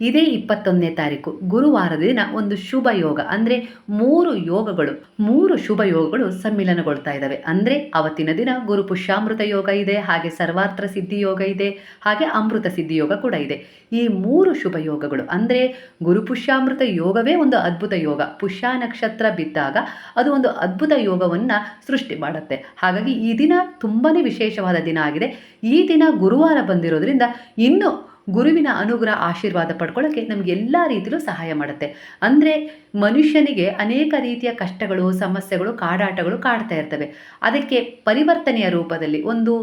ಇದೇ ಇಪ್ಪತ್ತೊಂದನೇ ತಾರೀಕು, ಗುರುವಾರದ ದಿನ ಒಂದು ಶುಭ ಯೋಗ, ಅಂದರೆ ಮೂರು ಯೋಗಗಳು, ಮೂರು ಶುಭ ಯೋಗಗಳು ಸಮ್ಮಿಲನಗೊಳ್ತಾ ಇದ್ದಾವೆ. ಅಂದರೆ ಅವತ್ತಿನ ದಿನ ಗುರು ಪುಷ್ಯಾಮೃತ ಯೋಗ ಇದೆ, ಹಾಗೆ ಸರ್ವಾರ್ಥ ಸಿದ್ಧಿ ಯೋಗ ಇದೆ, ಹಾಗೆ ಅಮೃತ ಸಿದ್ಧಿ ಯೋಗ ಕೂಡ ಇದೆ. ಈ ಮೂರು ಶುಭ ಯೋಗಗಳು, ಅಂದರೆ ಗುರು ಪುಷ್ಯಾಮೃತ ಯೋಗವೇ ಒಂದು ಅದ್ಭುತ ಯೋಗ. ಪುಷ್ಯ ನಕ್ಷತ್ರ ಬಿದ್ದಾಗ ಅದು ಒಂದು ಅದ್ಭುತ ಯೋಗವನ್ನು ಸೃಷ್ಟಿ ಮಾಡುತ್ತೆ. ಹಾಗಾಗಿ ಈ ದಿನ ತುಂಬಾ ವಿಶೇಷವಾದ ದಿನ ಆಗಿದೆ. ಈ ದಿನ ಗುರುವಾರ ಬಂದಿರೋದ್ರಿಂದ ಇನ್ನು ಗುರುವಿನ ಅನುಗ್ರಹ, ಆಶೀರ್ವಾದ ಪಡ್ಕೊಳ್ಳೋಕ್ಕೆ ನಮಗೆ ಎಲ್ಲ ರೀತಿಯಲ್ಲೂ ಸಹಾಯ ಮಾಡುತ್ತೆ. ಅಂದರೆ ಮನುಷ್ಯನಿಗೆ ಅನೇಕ ರೀತಿಯ ಕಷ್ಟಗಳು, ಸಮಸ್ಯೆಗಳು, ಕಾಡಾಟಗಳು ಕಾಡ್ತಾ ಇರ್ತವೆ. ಅದಕ್ಕೆ ಪರಿವರ್ತನೆಯ ರೂಪದಲ್ಲಿ, ಒಂದು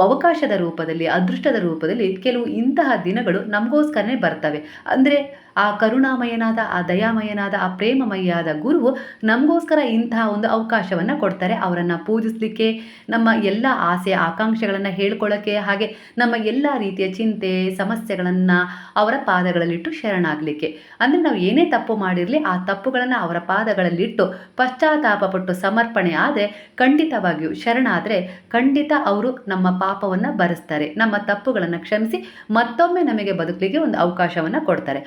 ಅವಕಾಶದ ರೂಪದಲ್ಲಿ, ಅದೃಷ್ಟದ ರೂಪದಲ್ಲಿ ಕೆಲವು ಇಂತಹ ದಿನಗಳು ನಮಗೋಸ್ಕರನೇ ಬರ್ತವೆ. ಅಂದರೆ ಆ ಕರುಣಾಮಯನಾದ, ಆ ದಯಾಮಯನಾದ, ಆ ಪ್ರೇಮಮಯಾದ ಗುರುವು ನಮಗೋಸ್ಕರ ಇಂತಹ ಒಂದು ಅವಕಾಶವನ್ನು ಕೊಡ್ತಾರೆ. ಅವರನ್ನು ಪೂಜಿಸಲಿಕ್ಕೆ, ನಮ್ಮ ಎಲ್ಲ ಆಸೆ, ಆಕಾಂಕ್ಷೆಗಳನ್ನು ಹೇಳ್ಕೊಳ್ಳೋಕ್ಕೆ ಹಾಗೆ ನಮ್ಮ ಎಲ್ಲ ರೀತಿಯ ಚಿಂತೆ, ಸಮಸ್ಯೆಗಳನ್ನು ಅವರ ಪಾದಗಳಲ್ಲಿಟ್ಟು ಶರಣಾಗಲಿಕ್ಕೆ. ಅಂದರೆ ನಾವು ಏನೇ ತಪ್ಪು ಮಾಡಿರಲಿ, ಆ ತಪ್ಪುಗಳನ್ನು ಅವರ ಪಾದಗಳಲ್ಲಿಟ್ಟು ಪಶ್ಚಾತ್ತಾಪಪಟ್ಟು ಸಮರ್ಪಣೆ ಆದರೆ, ಖಂಡಿತವಾಗಿಯೂ ಶರಣಾದರೆ ಖಂಡಿತ ಅವರು ನಮ್ಮ ಪಾಪವನ್ನು ಭರಿಸ್ತಾರೆ ನಮ್ಮ ತಪ್ಪುಗಳನ್ನು ಕ್ಷಮಿಸಿ ಮತ್ತೊಮ್ಮೆ ನಮಗೆ ಬದುಕಲಿಕ್ಕೆ ಒಂದು ಅವಕಾಶವನ್ನು ಕೊಡ್ತಾರೆ.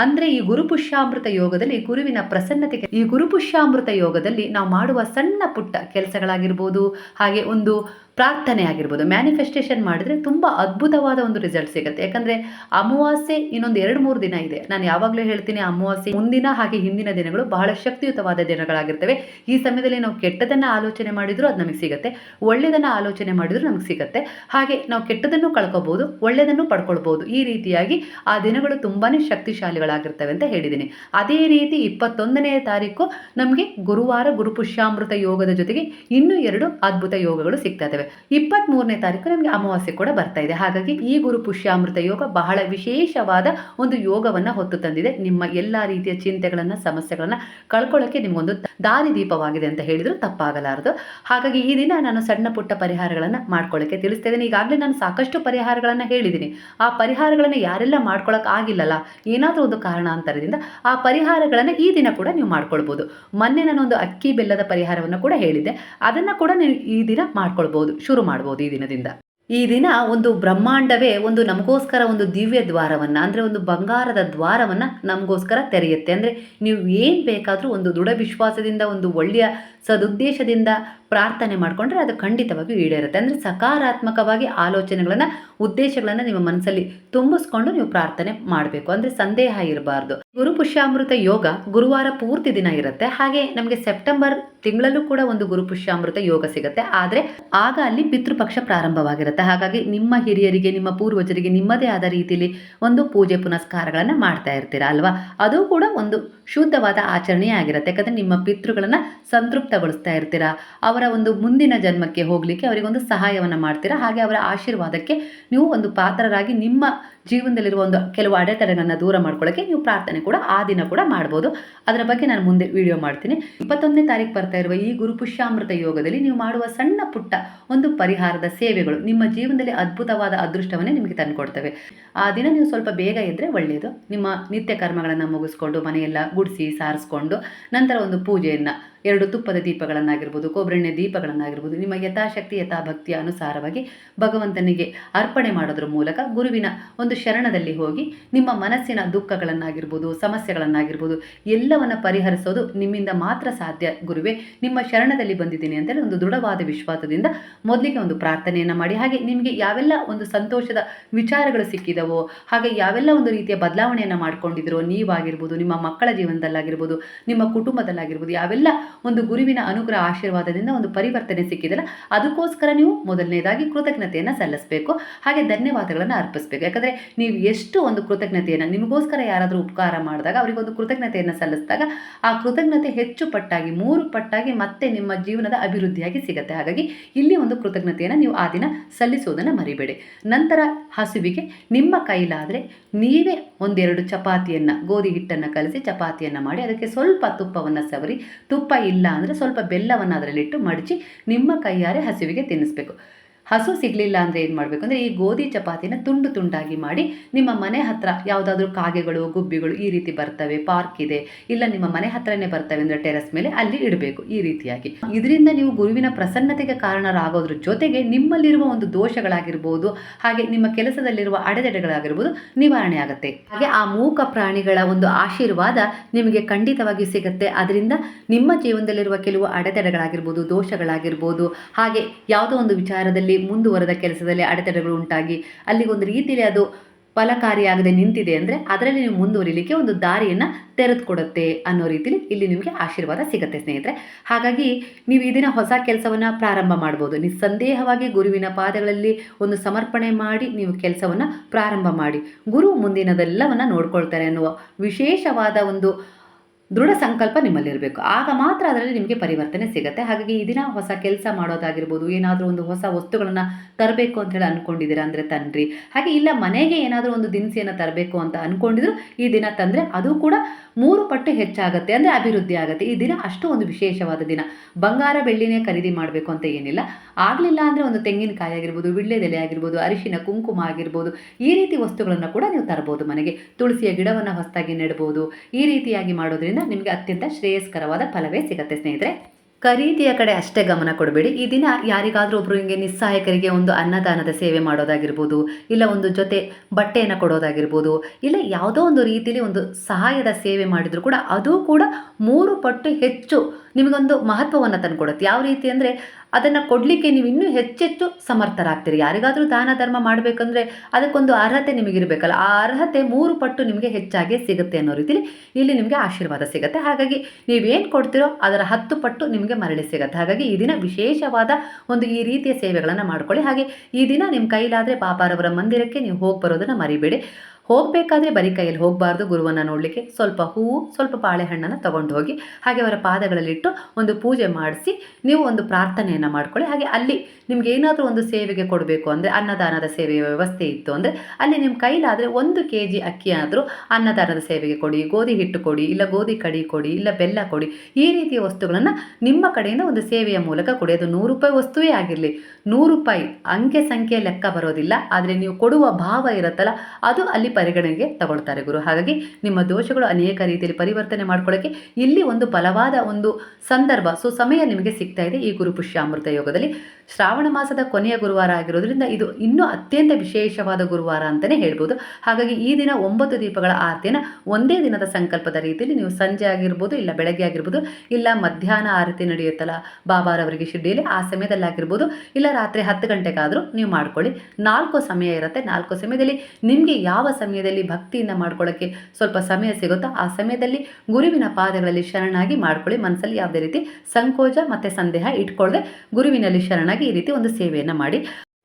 ಅಂದರೆ ಈ ಗುರುಪುಷ್ಯಾಮೃತ ಯೋಗದಲ್ಲಿ ಗುರುವಿನ ಪ್ರಸನ್ನತೆ ಈ ಗುರುಪುಷ್ಯಾಮೃತ ಯೋಗದಲ್ಲಿ ನಾವು ಮಾಡುವ ಸಣ್ಣ ಪುಟ್ಟ ಕೆಲಸಗಳಾಗಿರ್ಬೋದು, ಹಾಗೆ ಒಂದು ಪ್ರಾರ್ಥನೆ ಆಗಿರ್ಬೋದು ಮ್ಯಾನಿಫೆಸ್ಟೇಷನ್ ಮಾಡಿದರೆ ತುಂಬ ಅದ್ಭುತವಾದ ಒಂದು ರಿಸಲ್ಟ್ ಸಿಗುತ್ತೆ. ಯಾಕಂದರೆ ಅಮಾವಾಸ್ಯೆ ಇನ್ನೊಂದು ಎರಡು ಮೂರು ದಿನ ಇದೆ. ನಾನು ಯಾವಾಗಲೂ ಹೇಳ್ತೀನಿ ಅಮಾವಾಸ್ಯೆ ಮುಂದಿನ ಹಾಗೆ ಹಿಂದಿನ ದಿನಗಳು ಬಹಳ ಶಕ್ತಿಯುತವಾದ ದಿನಗಳಾಗಿರ್ತವೆ. ಈ ಸಮಯದಲ್ಲಿ ನಾವು ಕೆಟ್ಟದನ್ನು ಆಲೋಚನೆ ಮಾಡಿದರೂ ಅದು ನಮಗೆ ಸಿಗುತ್ತೆ. ಒಳ್ಳೆಯದನ್ನು ಆಲೋಚನೆ ಮಾಡಿದರೂ ನಮಗೆ ಸಿಗುತ್ತೆ. ಹಾಗೆ ನಾವು ಕೆಟ್ಟದನ್ನು ಕಳ್ಕೊಬೋದು ಒಳ್ಳೆಯದನ್ನು ಪಡ್ಕೊಳ್ಬೋದು. ಈ ರೀತಿಯಾಗಿ ಆ ದಿನಗಳು ತುಂಬಾ ಶಕ್ತಿಶಾಲಿಗಳಾಗಿರ್ತವೆ ಅಂತ ಹೇಳಿದ್ದೀನಿ ಅದೇ ರೀತಿ ಇಪ್ಪತ್ತೊಂದನೆಯ ತಾರೀಕು ನಮಗೆ ಗುರುವಾರ ಗುರುಪುಷ್ಯಾಮೃತ ಯೋಗದ ಜೊತೆಗೆ ಇನ್ನೂ ಎರಡು ಅದ್ಭುತ ಯೋಗಗಳು ಸಿಗ್ತಾ ಇದ್ದಾವೆ ಇಪ್ಪತ್ತ್ ಮೂರನೇ ತಾರೀಕು ನಮಗೆ ಅಮಾವಾಸ್ಯೆ ಕೂಡ ಬರ್ತಾ ಇದೆ. ಹಾಗಾಗಿ ಈ ಗುರು ಪುಷ್ಯಾಮೃತ ಯೋಗ ಬಹಳ ವಿಶೇಷವಾದ ಒಂದು ಯೋಗವನ್ನು ಹೊತ್ತು ತಂದಿದೆ. ನಿಮ್ಮ ಎಲ್ಲ ರೀತಿಯ ಚಿಂತೆಗಳನ್ನು, ಸಮಸ್ಯೆಗಳನ್ನು ಕಳ್ಕೊಳ್ಳೋಕ್ಕೆ ನಿಮಗೊಂದು ದಾರಿದೀಪವಾಗಿದೆ ಅಂತ ಹೇಳಿದ್ರು. ತಪ್ಪಾಗಲಾರದು. ಹಾಗಾಗಿ ಈ ದಿನ ನಾನು ಸಣ್ಣ ಪುಟ್ಟ ಪರಿಹಾರಗಳನ್ನು ಮಾಡ್ಕೊಳ್ಳೋಕ್ಕೆ ತಿಳಿಸ್ತಾ ಇದ್ದೀನಿ ಈಗಾಗಲೇ ನಾನು ಸಾಕಷ್ಟು ಪರಿಹಾರಗಳನ್ನು ಹೇಳಿದ್ದೀನಿ. ಆ ಪರಿಹಾರಗಳನ್ನು ಯಾರೆಲ್ಲ ಮಾಡ್ಕೊಳ್ಳೋಕೆ ಆಗಿಲ್ಲಲ್ಲ, ಏನಾದರೂ ಒಂದು ಕಾರಣಾಂತರದಿಂದ ಆ ಪರಿಹಾರಗಳನ್ನು ಈ ದಿನ ಕೂಡ ನೀವು ಮಾಡ್ಕೊಳ್ಬೋದು. ಮೊನ್ನೆ ನಾನು ಒಂದು ಅಕ್ಕಿ ಬೆಲ್ಲದ ಪರಿಹಾರವನ್ನು ಕೂಡ ಹೇಳಿದ್ದೆ. ಅದನ್ನು ಕೂಡ ನೀವು ಈ ದಿನ ಮಾಡ್ಕೊಳ್ಬೋದು. ಶುರು ಮಾಡ್ಬೋದು ಈ ದಿನದಿಂದ. ಈ ದಿನ ಒಂದು ಬ್ರಹ್ಮಾಂಡವೇ ಒಂದು ನಮಗೋಸ್ಕರ ಒಂದು ದಿವ್ಯ ದ್ವಾರವನ್ನು, ಅಂದರೆ ಒಂದು ಬಂಗಾರದ ದ್ವಾರವನ್ನು ನಮಗೋಸ್ಕರ ತೆರೆಯುತ್ತೆ. ಅಂದರೆ ನೀವು ಏನು ಬೇಕಾದರೂ ಒಂದು ದೃಢ ವಿಶ್ವಾಸದಿಂದ, ಒಂದು ಒಳ್ಳೆಯ ಸದುದ್ದೇಶದಿಂದ ಪ್ರಾರ್ಥನೆ ಮಾಡಿಕೊಂಡ್ರೆ ಅದು ಖಂಡಿತವಾಗಿಯೂ ಈಡೇರುತ್ತೆ. ಅಂದರೆ ಸಕಾರಾತ್ಮಕವಾಗಿ ಆಲೋಚನೆಗಳನ್ನು, ಉದ್ದೇಶಗಳನ್ನು ನಿಮ್ಮ ಮನಸ್ಸಲ್ಲಿ ತುಂಬಿಸ್ಕೊಂಡು ನೀವು ಪ್ರಾರ್ಥನೆ ಮಾಡಬೇಕು. ಅಂದರೆ ಸಂದೇಹ ಇರಬಾರ್ದು. ಗುರು ಪುಷ್ಯಾಮೃತ ಯೋಗ ಗುರುವಾರ ಪೂರ್ತಿ ದಿನ ಇರುತ್ತೆ. ಹಾಗೆ ನಮಗೆ ಸೆಪ್ಟೆಂಬರ್ ತಿಂಗಳಲ್ಲೂ ಕೂಡ ಒಂದು ಗುರು ಪುಷ್ಯಾಮೃತ ಯೋಗ ಸಿಗುತ್ತೆ. ಆದರೆ ಆಗ ಅಲ್ಲಿ ಪಿತೃಪಕ್ಷ ಪ್ರಾರಂಭವಾಗಿರುತ್ತೆ. ಹಾಗಾಗಿ ನಿಮ್ಮ ಹಿರಿಯರಿಗೆ, ನಿಮ್ಮ ಪೂರ್ವಜರಿಗೆ ನಿಮ್ಮದೇ ಆದ ರೀತಿಯಲ್ಲಿ ಒಂದು ಪೂಜೆ ಪುನಸ್ಕಾರಗಳನ್ನು ಮಾಡ್ತಾ ಇರ್ತೀರಾ ಅಲ್ವಾ? ಅದು ಕೂಡ ಒಂದು ಶುದ್ಧವಾದ ಆಚರಣೆಯೇ ಆಗಿರುತ್ತೆ ಯಾಕಂದರೆ ನಿಮ್ಮ ಪಿತೃಗಳನ್ನು ಸಂತೃಪ್ತಗೊಳಿಸ್ತಾ ಇರ್ತೀರಾ. ಅವರ ಒಂದು ಮುಂದಿನ ಜನ್ಮಕ್ಕೆ ಹೋಗಲಿಕ್ಕೆ ಅವರಿಗೊಂದು ಸಹಾಯವನ್ನು ಮಾಡ್ತೀರಾ. ಹಾಗೆ ಅವರ ಆಶೀರ್ವಾದಕ್ಕೆ ನೀವು ಒಂದು ಪಾತ್ರರಾಗಿ ನಿಮ್ಮ ಜೀವನದಲ್ಲಿರುವ ಒಂದು ಕೆಲವು ಅಡೆತಡೆಗಳನ್ನು ದೂರ ಮಾಡ್ಕೊಳ್ಳೋಕ್ಕೆ ನೀವು ಪ್ರಾರ್ಥನೆ ಕೂಡ ಆ ದಿನ ಕೂಡ ಮಾಡ್ಬೋದು. ಅದರ ಬಗ್ಗೆ ನಾನು ಮುಂದೆ ವಿಡಿಯೋ ಮಾಡ್ತೀನಿ. ಇಪ್ಪತ್ತೊಂದನೇ ತಾರೀಕು ಬರ್ತಾ ಇರುವ ಈ ಗುರುಪುಷ್ಯಾಮೃತ ಯೋಗದಲ್ಲಿ ನೀವು ಮಾಡುವ ಸಣ್ಣ ಪುಟ್ಟ ಒಂದು ಪರಿಹಾರದ ಸೇವೆಗಳು ನಿಮ್ಮ ಜೀವನದಲ್ಲಿ ಅದ್ಭುತವಾದ ಅದೃಷ್ಟವನ್ನೇ ನಿಮಗೆ ತಂದುಕೊಡ್ತವೆ. ಆ ದಿನ ನೀವು ಸ್ವಲ್ಪ ಬೇಗ ಇದ್ದರೆ ಒಳ್ಳೆಯದು ನಿಮ್ಮ ನಿತ್ಯ ಕರ್ಮಗಳನ್ನು ಮುಗಿಸ್ಕೊಂಡು ಮನೆಯೆಲ್ಲ ಗುಡಿಸಿ ಸಾರಿಸ್ಕೊಂಡು ನಂತರ ಒಂದು ಪೂಜೆಯನ್ನು ಎರಡು ತುಪ್ಪದ ದೀಪಗಳನ್ನಾಗಿರ್ಬೋದು ಕೊಬ್ಬರೆಣ್ಣೆ ದೀಪಗಳನ್ನಾಗಿರ್ಬೋದು, ನಿಮ್ಮ ಯಥಾಶಕ್ತಿ, ಯಥಾಭಕ್ತಿಯ ಅನುಸಾರವಾಗಿ ಭಗವಂತನಿಗೆ ಅರ್ಪಣೆ ಮಾಡೋದ್ರ ಮೂಲಕ ಗುರುವಿನ ಒಂದು ಶರಣದಲ್ಲಿ ಹೋಗಿ ನಿಮ್ಮ ಮನಸ್ಸಿನ ದುಃಖಗಳನ್ನಾಗಿರ್ಬೋದು, ಸಮಸ್ಯೆಗಳನ್ನಾಗಿರ್ಬೋದು ಎಲ್ಲವನ್ನು ಪರಿಹರಿಸೋದು ನಿಮ್ಮಿಂದ ಮಾತ್ರ ಸಾಧ್ಯ ಗುರುವೇ. ನಿಮ್ಮ ಶರಣದಲ್ಲಿ ಬಂದಿದ್ದೀನಿ ಅಂತೇಳಿ ಒಂದು ದೃಢವಾದ ವಿಶ್ವಾಸದಿಂದ ಮೊದಲಿಗೆ ಒಂದು ಪ್ರಾರ್ಥನೆಯನ್ನು ಮಾಡಿ. ಹಾಗೆ ನಿಮಗೆ ಯಾವೆಲ್ಲ ಒಂದು ಸಂತೋಷದ ವಿಚಾರಗಳು ಸಿಕ್ಕಿದವೋ, ಹಾಗೆ ಯಾವೆಲ್ಲ ಒಂದು ರೀತಿಯ ಬದಲಾವಣೆಯನ್ನು ಮಾಡ್ಕೊಂಡಿದ್ರೋ ನೀವಾಗಿರ್ಬೋದು, ನಿಮ್ಮ ಮಕ್ಕಳ ಜೀವನದಲ್ಲಾಗಿರ್ಬೋದು, ನಿಮ್ಮ ಕುಟುಂಬದಲ್ಲಾಗಿರ್ಬೋದು, ಯಾವೆಲ್ಲ ಒಂದು ಗುರುವಿನ ಅನುಗ್ರಹ ಆಶೀರ್ವಾದದಿಂದ ಒಂದು ಪರಿವರ್ತನೆ ಸಿಕ್ಕಿದಲ್ಲ, ಅದಕ್ಕೋಸ್ಕರ ನೀವು ಮೊದಲನೇದಾಗಿ ಕೃತಜ್ಞತೆಯನ್ನು ಸಲ್ಲಿಸಬೇಕು, ಹಾಗೆ ಧನ್ಯವಾದಗಳನ್ನು ಅರ್ಪಿಸಬೇಕು. ಯಾಕಂದರೆ ನೀವು ಎಷ್ಟು ಒಂದು ಕೃತಜ್ಞತೆಯನ್ನು, ನಿಮಗೋಸ್ಕರ ಯಾರಾದರೂ ಉಪಕಾರ ಮಾಡಿದಾಗ, ಅವರಿಗೊಂದು ಕೃತಜ್ಞತೆಯನ್ನು ಸಲ್ಲಿಸಿದಾಗ, ಆ ಕೃತಜ್ಞತೆ ಹೆಚ್ಚು ಪಟ್ಟಾಗಿ, ಮೂರು ಪಟ್ಟಾಗಿ ಮತ್ತೆ ನಿಮ್ಮ ಜೀವನದ ಅಭಿವೃದ್ಧಿಯಾಗಿ ಸಿಗುತ್ತೆ. ಹಾಗಾಗಿ ಇಲ್ಲಿ ಒಂದು ಕೃತಜ್ಞತೆಯನ್ನು ನೀವು ಆ ದಿನ ಸಲ್ಲಿಸೋದನ್ನು ಮರಿಬೇಡಿ. ನಂತರ ಹಸುವಿಗೆ, ನಿಮ್ಮ ಕೈಲಾದರೆ ನೀವೇ ಒಂದೆರಡು ಚಪಾತಿಯನ್ನು, ಗೋಧಿ ಹಿಟ್ಟನ್ನು ಕಲಸಿ ಚಪಾತಿಯನ್ನು ಮಾಡಿ, ಅದಕ್ಕೆ ಸ್ವಲ್ಪ ತುಪ್ಪವನ್ನು ಸವರಿ, ತುಪ್ಪ ಇಲ್ಲ ಅಂದರೆ ಸ್ವಲ್ಪ ಬೆಲ್ಲವನ್ನು ಅದರಲ್ಲಿಟ್ಟು ಮಡಚಿ ನಿಮ್ಮ ಕೈಯಾರೆ ಹಸಿವಿಗೆ ತಿನ್ನಿಸ್ಬೇಕು. ಹಸು ಸಿಗಲಿಲ್ಲ ಅಂದರೆ ಏನು ಮಾಡಬೇಕು? ಅಂದರೆ ಈ ಗೋಧಿ ಚಪಾತಿನ ತುಂಡು ತುಂಡಾಗಿ ಮಾಡಿ ನಿಮ್ಮ ಮನೆ ಹತ್ರ ಯಾವುದಾದ್ರೂ ಕಾಗೆಗಳು, ಗುಬ್ಬಿಗಳು ಈ ರೀತಿ ಬರ್ತವೆ, ಪಾರ್ಕ್ ಇದೆ. ಇಲ್ಲ ನಿಮ್ಮ ಮನೆ ಹತ್ರನೇ ಬರ್ತವೆ ಅಂದರೆ ಟೆರೆಸ್ ಮೇಲೆ ಅಲ್ಲಿ ಇಡಬೇಕು ಈ ರೀತಿಯಾಗಿ. ಇದರಿಂದ ನೀವು ಗುರುವಿನ ಪ್ರಸನ್ನತೆಗೆ ಕಾರಣರಾಗೋದ್ರ ಜೊತೆಗೆ ನಿಮ್ಮಲ್ಲಿರುವ ಒಂದು ದೋಷಗಳಾಗಿರ್ಬೋದು, ಹಾಗೆ ನಿಮ್ಮ ಕೆಲಸದಲ್ಲಿರುವ ಅಡೆತಡೆಗಳಾಗಿರ್ಬೋದು ನಿವಾರಣೆ ಆಗುತ್ತೆ. ಹಾಗೆ ಆ ಮೂಕ ಪ್ರಾಣಿಗಳ ಒಂದು ಆಶೀರ್ವಾದ ನಿಮಗೆ ಖಂಡಿತವಾಗಿ ಸಿಗುತ್ತೆ. ಅದರಿಂದ ನಿಮ್ಮ ಜೀವನದಲ್ಲಿರುವ ಕೆಲವು ಅಡೆತಡೆಗಳಾಗಿರ್ಬೋದು, ದೋಷಗಳಾಗಿರ್ಬೋದು, ಹಾಗೆ ಯಾವುದೋ ಒಂದು ವಿಚಾರದಲ್ಲಿ ಮುಂದುವರೆದ ಕೆಲಸದಲ್ಲಿ ಅಡೆತಡೆಗಳು ಉಂಟಾಗಿ ಅಲ್ಲಿಗೊಂದು ರೀತಿಯಲ್ಲಿ ಅದು ಫಲಕಾರಿಯಾಗದೆ ನಿಂತಿದೆ ಅಂದರೆ ಅದರಲ್ಲಿ ನೀವು ಮುಂದುವರಿಲಿಕ್ಕೆ ಒಂದು ದಾರಿಯನ್ನು ತೆರೆದುಕೊಡುತ್ತೆ ಅನ್ನೋ ರೀತಿಯಲ್ಲಿ ಇಲ್ಲಿ ನಿಮಗೆ ಆಶೀರ್ವಾದ ಸಿಗುತ್ತೆ ಸ್ನೇಹಿತರೆ. ಹಾಗಾಗಿ ನೀವು ಇದನ್ನು ಹೊಸ ಕೆಲಸವನ್ನು ಪ್ರಾರಂಭ ಮಾಡ್ಬೋದು. ನಿಸ್ಸಂದೇಹವಾಗಿ ಗುರುವಿನ ಪಾದಗಳಲ್ಲಿ ಒಂದು ಸಮರ್ಪಣೆ ಮಾಡಿ ನೀವು ಕೆಲಸವನ್ನು ಪ್ರಾರಂಭ ಮಾಡಿ. ಗುರು ಮುಂದಿನದೆಲ್ಲವನ್ನು ನೋಡ್ಕೊಳ್ತಾರೆ ಅನ್ನುವ ವಿಶೇಷವಾದ ಒಂದು ದೃಢ ಸಂಕಲ್ಪ ನಿಮ್ಮಲ್ಲಿರಬೇಕು. ಆಗ ಮಾತ್ರ ಅದರಲ್ಲಿ ನಿಮಗೆ ಪರಿವರ್ತನೆ ಸಿಗುತ್ತೆ. ಹಾಗಾಗಿ ಈ ದಿನ ಹೊಸ ಕೆಲಸ ಮಾಡೋದಾಗಿರ್ಬೋದು, ಏನಾದರೂ ಒಂದು ಹೊಸ ವಸ್ತುಗಳನ್ನು ತರಬೇಕು ಅಂತ ಹೇಳಿ ಅಂದ್ಕೊಂಡಿದ್ದೀರಾ ಅಂದರೆ ತನ್ನಿರಿ ಹಾಗೆ ಇಲ್ಲ, ಮನೆಗೆ ಏನಾದರೂ ಒಂದು ದಿನಸಿಯನ್ನು ತರಬೇಕು ಅಂತ ಅಂದ್ಕೊಂಡಿದ್ರು ಈ ದಿನ ತಂದರೆ ಅದು ಕೂಡ ಮೂರು ಪಟ್ಟು ಹೆಚ್ಚಾಗುತ್ತೆ ಅಂದರೆ ಅಭಿವೃದ್ಧಿ ಆಗುತ್ತೆ. ಈ ದಿನ ಅಷ್ಟು ಒಂದು ವಿಶೇಷವಾದ ದಿನ. ಬಂಗಾರ, ಬೆಳ್ಳಿನೇ ಖರೀದಿ ಮಾಡಬೇಕು ಅಂತ ಏನಿಲ್ಲ. ಆಗಲಿಲ್ಲ ಅಂದರೆ ಒಂದು ತೆಂಗಿನಕಾಯಿ ಆಗಿರ್ಬೋದು, ವಿಳ್ಳೆದೆಲೆ ಆಗಿರ್ಬೋದು, ಅರಿಶಿನ, ಕುಂಕುಮ ಆಗಿರ್ಬೋದು, ಈ ರೀತಿ ವಸ್ತುಗಳನ್ನು ಕೂಡ ನೀವು ತರಬಹುದು ಮನೆಗೆ. ತುಳಸಿಯ ಗಿಡವನ್ನು ಹೊಸದಾಗಿ ನೆಡ್ಬೋದು, ಈ ರೀತಿಯಾಗಿ ಮಾಡೋದ್ರಿಂದ ನಿಮಗೆ ಅತ್ಯಂತ ಶ್ರೇಯಸ್ಕರವಾದ ಫಲವೇ ಸಿಗುತ್ತೆ, ಸ್ನೇಹಿತರೆ. ಖರೀದಿಯ ಕಡೆ ಅಷ್ಟೇ ಗಮನ ಕೊಡಬೇಡಿ. ಈ ದಿನ ಯಾರಿಗಾದರೂ ಒಬ್ಬರು ಹಿಂಗೆ ನಿಸ್ಸಹಾಯಕರಿಗೆ ಒಂದು ಅನ್ನದಾನದ ಸೇವೆ ಮಾಡೋದಾಗಿರ್ಬೋದು, ಇಲ್ಲ ಒಂದು ಜೊತೆ ಬಟ್ಟೆಯನ್ನು ಕೊಡೋದಾಗಿರ್ಬೋದು, ಇಲ್ಲ ಯಾವುದೋ ಒಂದು ರೀತಿಯಲ್ಲಿ ಒಂದು ಸಹಾಯದ ಸೇವೆ ಮಾಡಿದರೂ ಕೂಡ, ಅದು ಕೂಡ ಮೂರು ಪಟ್ಟು ಹೆಚ್ಚು ನಿಮಗೊಂದು ಮಹತ್ವವನ್ನು ತಂದುಕೊಡುತ್ತೆ. ಯಾವ ರೀತಿ ಅಂದರೆ ಅದನ್ನು ಕೊಡಲಿಕ್ಕೆ ನೀವು ಇನ್ನೂ ಹೆಚ್ಚೆಚ್ಚು ಸಮರ್ಥರಾಗ್ತೀರಿ. ಯಾರಿಗಾದರೂ ದಾನ, ಧರ್ಮ ಮಾಡಬೇಕಂದ್ರೆ ಅದಕ್ಕೊಂದು ಅರ್ಹತೆ ನಿಮಗಿರಬೇಕಲ್ಲ. ಆ ಅರ್ಹತೆ ಮೂರು ಪಟ್ಟು ನಿಮಗೆ ಹೆಚ್ಚಾಗಿ ಸಿಗುತ್ತೆ ಅನ್ನೋ ರೀತಿಲಿ ಇಲ್ಲಿ ನಿಮಗೆ ಆಶೀರ್ವಾದ ಸಿಗುತ್ತೆ. ಹಾಗಾಗಿ ನೀವೇನು ಕೊಡ್ತೀರೋ ಅದರ ಹತ್ತು ಪಟ್ಟು ನಿಮಗೆ ಮರಳಿ ಸಿಗುತ್ತೆ. ಹಾಗಾಗಿ ಈ ದಿನ ವಿಶೇಷವಾದ ಒಂದು ಈ ರೀತಿಯ ಸೇವೆಗಳನ್ನು ಮಾಡ್ಕೊಳ್ಳಿ. ಹಾಗೆ ಈ ದಿನ ನಿಮ್ಮ ಕೈಲಾದರೆ ಬಾಬಾರವರ ಮಂದಿರಕ್ಕೆ ನೀವು ಹೋಗಿ ಬರೋದನ್ನು ಮರಿಬೇಡಿ. ಹೋಗಬೇಕಾದ್ರೆ ಬರೀ ಕೈಯಲ್ಲಿ ಹೋಗಬಾರ್ದು ಗುರುವನ್ನು ನೋಡಲಿಕ್ಕೆ. ಸ್ವಲ್ಪ ಹೂವು, ಸ್ವಲ್ಪ ಬಾಳೆಹಣ್ಣನ್ನು ತಗೊಂಡು ಹೋಗಿ ಹಾಗೆ ಅವರ ಪಾದಗಳಲ್ಲಿಟ್ಟು ಒಂದು ಪೂಜೆ ಮಾಡಿಸಿ ನೀವು ಒಂದು ಪ್ರಾರ್ಥನೆಯನ್ನು ಮಾಡ್ಕೊಳ್ಳಿ. ಹಾಗೆ ಅಲ್ಲಿ ನಿಮ್ಗೆ ಏನಾದರೂ ಒಂದು ಸೇವೆಗೆ ಕೊಡಬೇಕು ಅಂದರೆ ಅನ್ನದಾನದ ಸೇವೆಯ ವ್ಯವಸ್ಥೆ ಇತ್ತು ಅಂದರೆ ಅಲ್ಲಿ ನಿಮ್ಮ ಕೈಲಾದರೆ ಒಂದು ಕೆ ಜಿ ಅಕ್ಕಿ ಆದರೂ ಅನ್ನದಾನದ ಸೇವೆಗೆ ಕೊಡಿ. ಗೋಧಿ ಹಿಟ್ಟು ಕೊಡಿ, ಇಲ್ಲ ಗೋಧಿ ಕಡಿ ಕೊಡಿ, ಇಲ್ಲ ಬೆಲ್ಲ ಕೊಡಿ. ಈ ರೀತಿಯ ವಸ್ತುಗಳನ್ನು ನಿಮ್ಮ ಕಡೆಯಿಂದ ಒಂದು ಸೇವೆಯ ಮೂಲಕ ಕೊಡಿ. ಅದು ನೂರು ರೂಪಾಯಿ ವಸ್ತುವೇ ಆಗಿರಲಿ. ನೂರು ರೂಪಾಯಿ ಅಂಕೆ ಸಂಖ್ಯೆ ಲೆಕ್ಕ ಬರೋದಿಲ್ಲ, ಆದರೆ ನೀವು ಕೊಡುವ ಭಾವ ಇರುತ್ತಲ್ಲ, ಅದು ಅಲ್ಲಿ ಪರಿಗಣನೆಗೆ ತಗೊಳ್ತಾರೆ ಗುರು. ಹಾಗಾಗಿ ನಿಮ್ಮ ದೋಷಗಳು ಅನೇಕ ರೀತಿಯಲ್ಲಿ ಪರಿವರ್ತನೆ ಮಾಡ್ಕೊಳ್ಳೋಕ್ಕೆ ಇಲ್ಲಿ ಒಂದು ಬಲವಾದ ಒಂದು ಸಂದರ್ಭ ಸೊ ಸಮಯ ನಿಮಗೆ ಸಿಗ್ತಾ ಇದೆ ಈ ಗುರು ಪುಷ್ಯಾಮೃತ ಯೋಗದಲ್ಲಿ. ಶ್ರಾವಣ ಮಾಸದ ಕೊನೆಯ ಗುರುವಾರ ಆಗಿರೋದ್ರಿಂದ ಇದು ಇನ್ನೂ ಅತ್ಯಂತ ವಿಶೇಷವಾದ ಗುರುವಾರ ಅಂತಲೇ ಹೇಳ್ಬೋದು. ಹಾಗಾಗಿ ಈ ದಿನ ಒಂಬತ್ತು ದೀಪಗಳ ಆರತಿಯನ್ನು ಒಂದೇ ದಿನದ ಸಂಕಲ್ಪದ ರೀತಿಯಲ್ಲಿ ನೀವು ಸಂಜೆ ಆಗಿರ್ಬೋದು, ಇಲ್ಲ ಬೆಳಗ್ಗೆ ಆಗಿರ್ಬೋದು, ಇಲ್ಲ ಮಧ್ಯಾಹ್ನ ಆರತಿ ನಡೆಯುತ್ತಲ್ಲ, ಬಾಬಾರವರಿಗೆ ಶಿಡ್ಡಿಯಲ್ಲಿ ಆ ಸಮಯದಲ್ಲಾಗಿರ್ಬೋದು, ಇಲ್ಲ ರಾತ್ರಿ ಹತ್ತು ಗಂಟೆಗಾದರೂ ನೀವು ಮಾಡ್ಕೊಳ್ಳಿ. ನಾಲ್ಕು ಸಮಯ ಇರುತ್ತೆ. ನಾಲ್ಕು ಸಮಯದಲ್ಲಿ ನಿಮಗೆ ಯಾವ ಸಮಯದಲ್ಲಿ ಭಕ್ತಿಯಿಂದ ಮಾಡ್ಕೊಳ್ಳೋಕ್ಕೆ ಸ್ವಲ್ಪ ಸಮಯ ಸಿಗುತ್ತೋ ಆ ಸಮಯದಲ್ಲಿ ಗುರುವಿನ ಪಾದಗಳಲ್ಲಿ ಶರಣಾಗಿ ಮಾಡ್ಕೊಳ್ಳಿ. ಮನಸ್ಸಲ್ಲಿ ಯಾವುದೇ ರೀತಿ ಸಂಕೋಚ ಮತ್ತು ಸಂದೇಹ ಇಟ್ಕೊಳ್ಳದೆ ಗುರುವಿನಲ್ಲಿ ಶರಣಾಗಿ ಈ ರೀತಿ ಒಂದು ಸೇವೆಯನ್ನು ಮಾಡಿ.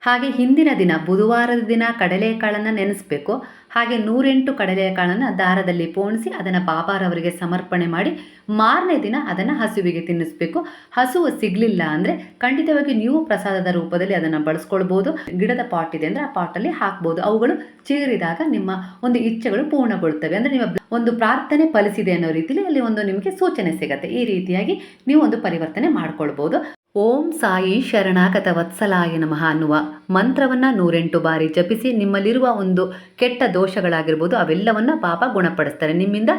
ಹಾಗೆ ಹಿಂದಿನ ದಿನ, ಬುಧವಾರದ ದಿನ ಕಡಲೆಕಾಳನ್ನು ನೆನೆಸಬೇಕು. ಹಾಗೆ ನೂರೆಂಟು ಕಡಲೆಕಾಳನ್ನು ದಾರದಲ್ಲಿ ಪೋಣಿಸಿ ಅದನ್ನು ಬಾಬಾರವರಿಗೆ ಸಮರ್ಪಣೆ ಮಾಡಿ ಮಾರನೇ ದಿನ ಅದನ್ನು ಹಸುವಿಗೆ ತಿನ್ನಿಸ್ಬೇಕು. ಹಸುವು ಸಿಗಲಿಲ್ಲ ಅಂದರೆ ಖಂಡಿತವಾಗಿ ನೀವು ಪ್ರಸಾದದ ರೂಪದಲ್ಲಿ ಅದನ್ನು ಬಳಸ್ಕೊಳ್ಬೋದು. ಗಿಡದ ಪಾಟ್ ಇದೆ ಅಂದರೆ ಆ ಪಾಟಲ್ಲಿ ಹಾಕ್ಬೋದು. ಅವುಗಳು ಚೀರಿದಾಗ ನಿಮ್ಮ ಒಂದು ಇಚ್ಛೆಗಳು ಪೂರ್ಣಗೊಳ್ತವೆ. ಅಂದರೆ ನಿಮ್ಮ ಒಂದು ಪ್ರಾರ್ಥನೆ ಫಲಿಸಿದೆ ಅನ್ನೋ ರೀತಿಯಲ್ಲಿ ಅಲ್ಲಿ ಒಂದು ನಿಮಗೆ ಸೂಚನೆ ಸಿಗುತ್ತೆ. ಈ ರೀತಿಯಾಗಿ ನೀವು ಒಂದು ಪರಿವರ್ತನೆ ಮಾಡ್ಕೊಳ್ಬೋದು. ಓಂ ಸಾಯಿ ಶರಣಾಗತ ವತ್ಸಲಾಯ ನಮಃ ಅನ್ನುವ ಮಂತ್ರವನ್ನು ನೂರೆಂಟು ಬಾರಿ ಜಪಿಸಿ ನಿಮ್ಮಲ್ಲಿರುವ ಒಂದು ಕೆಟ್ಟ ದೋಷಗಳಾಗಿರ್ಬೋದು ಅವೆಲ್ಲವನ್ನು ಪಾಪ ಗುಣಪಡಿಸ್ತಾರೆ. ನಿಮ್ಮಿಂದ